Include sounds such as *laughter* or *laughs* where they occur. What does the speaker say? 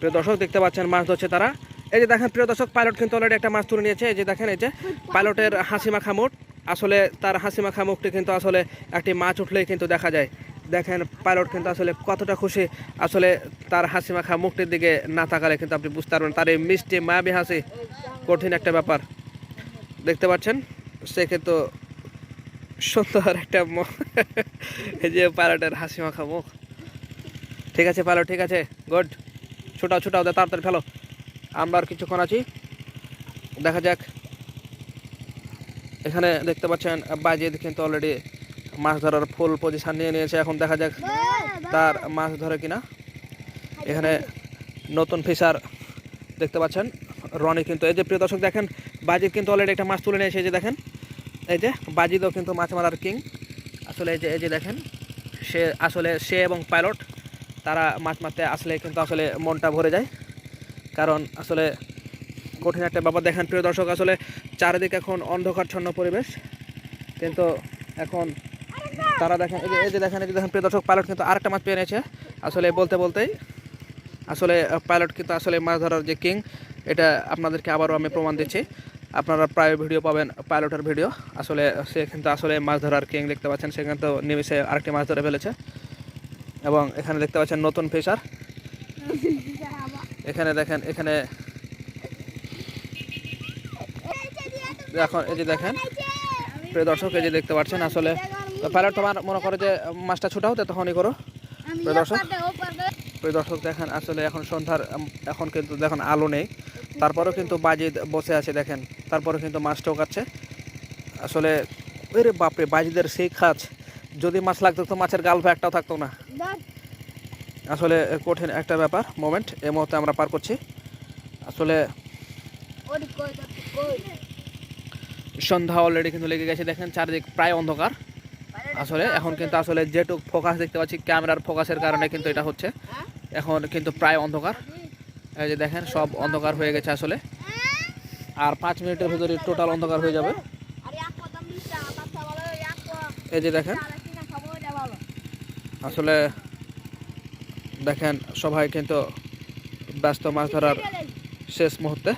প্রিয় দর্শক, দেখতে পাচ্ছেন মাছ ধরছে তারা। এই যে দেখেন, প্রিয় দর্শক পাইলট কিন্তু অলরেডি একটা মাছ তুলে নিয়েছে। এই যে দেখেন, এই যে পাইলটের হাসি মাখা মুখ আসলে তার হাসি মাখা মুখটি কিন্তু আসলে একটি মাছ উঠলেই কিন্তু দেখা যায়। দেখেন পাইলট কিন্তু আসলে কতটা খুশি। আসলে তার হাসি মাখা মুখটির দিকে না তাকালে কিন্তু আপনি বুঝতে পারবেন, তার এই মিষ্টি, মায়াবী হাসি কঠিন একটা ব্যাপার। দেখতে পাচ্ছেন, সে কিন্তু সুন্দর একটা এই যে পাইলটের হাসি মাখা। মুখ ঠিক আছে পাইলট ঠিক আছে গুড ছোটাও ছোটাও দে তাড়াতাড়ি ফেলো। আমরা আর কিছুক্ষণ আছি। দেখা যাক। এখানে দেখতে পাচ্ছেন বাজিদ কিন্তু অলরেডি মাছ ধরার ফুল পজিশন নিয়ে নিয়েছে। এখন দেখা যাক তার মাছ ধরে কিনা। এখানে নতুন ফিশার দেখতে পাচ্ছেন। রনি কিন্তু, এই যে প্রিয় দর্শক দেখেন বাজিদ কিন্তু অলরেডি একটা মাছ তুলে নিয়েছে এই যে দেখেন। এই যে বাজিদও কিন্তু মাছ মারার কিং আসলে এই যে এই যে দেখেন, সে আসলে সে এবং পাইলট তারা মাছ মারতে আসলে কিন্তু আসলে মনটা ভরে যায়। কারণ আসলে কঠিন একটা ব্যাপার। দেখেন প্রিয় দর্শক, আসলে চারিদিকে এখন অন্ধকারচ্ছন্ন পরিবেশ। কিন্তু এখন তারা দেখেন, এই যে দেখেন, এই যে দেখেন প্রিয় দর্শক পাইলট কিন্তু আরেকটা মাছ পেয়ে নিয়েছে। আসলে বলতে বলতেই, আসলে পাইলট কিন্তু আসলে মাছ ধরার যে কিং এটা আপনাদেরকে আবারও আমি প্রমাণ দিচ্ছি। আপনারা প্রায় ভিডিও পাবেন পাইলটের ভিডিও আসলে সে কিন্তু আসলে মাছ ধরার কিং দেখতে পাচ্ছেন। সে কিন্তু নিমিশে আরেকটি মাছ ধরে ফেলেছে। এবং এখানে দেখতে পাচ্ছেন নতুন ফিশার। *laughs* এখানে দেখেন এখানে এখন এই যে দেখেন প্রিয় দর্শক এই যে দেখতে পাচ্ছেন আসলে। পাইলট তোমার মনে করে যে মাছটা ছোটাও তো তখনই করো প্রিয় দর্শক। প্রিয় দর্শক দেখেন আসলে এখন সন্ধ্যার এখন কিন্তু দেখেন আলো নেই। তারপরেও কিন্তু বাজিদ বসে আছে দেখেন। তারপরে কিন্তু মাছ টোকাচ্ছে আসলে ওরে বাপরে বাজিদের সেই খাজ যদি মাছ লাগতো তো মাছের গাল্প একটাও থাকতো না। আসলে কঠিন একটা ব্যাপার মোমেন্ট এই মুহূর্তে আমরা পার করছি। আসলে সন্ধ্যা অলরেডি কিন্তু লেগে গেছে দেখেন চারিদিক প্রায় অন্ধকার। আসলে এখন কিন্তু আসলে যেটুক ফোকাস দেখতে পাচ্ছি ক্যামেরার ফোকাসের কারণে কিন্তু এটা হচ্ছে। এখন কিন্তু প্রায় অন্ধকার। এই যে দেখেন সব অন্ধকার হয়ে গেছে আসলে। আর পাঁচ মিনিটের ভিতরে টোটাল অন্ধকার হয়ে যাবে। এই যে দেখেন আসলে দেখেন সবাই কিন্তু ব্যস্ত মাছ ধরার শেষ মুহূর্তে।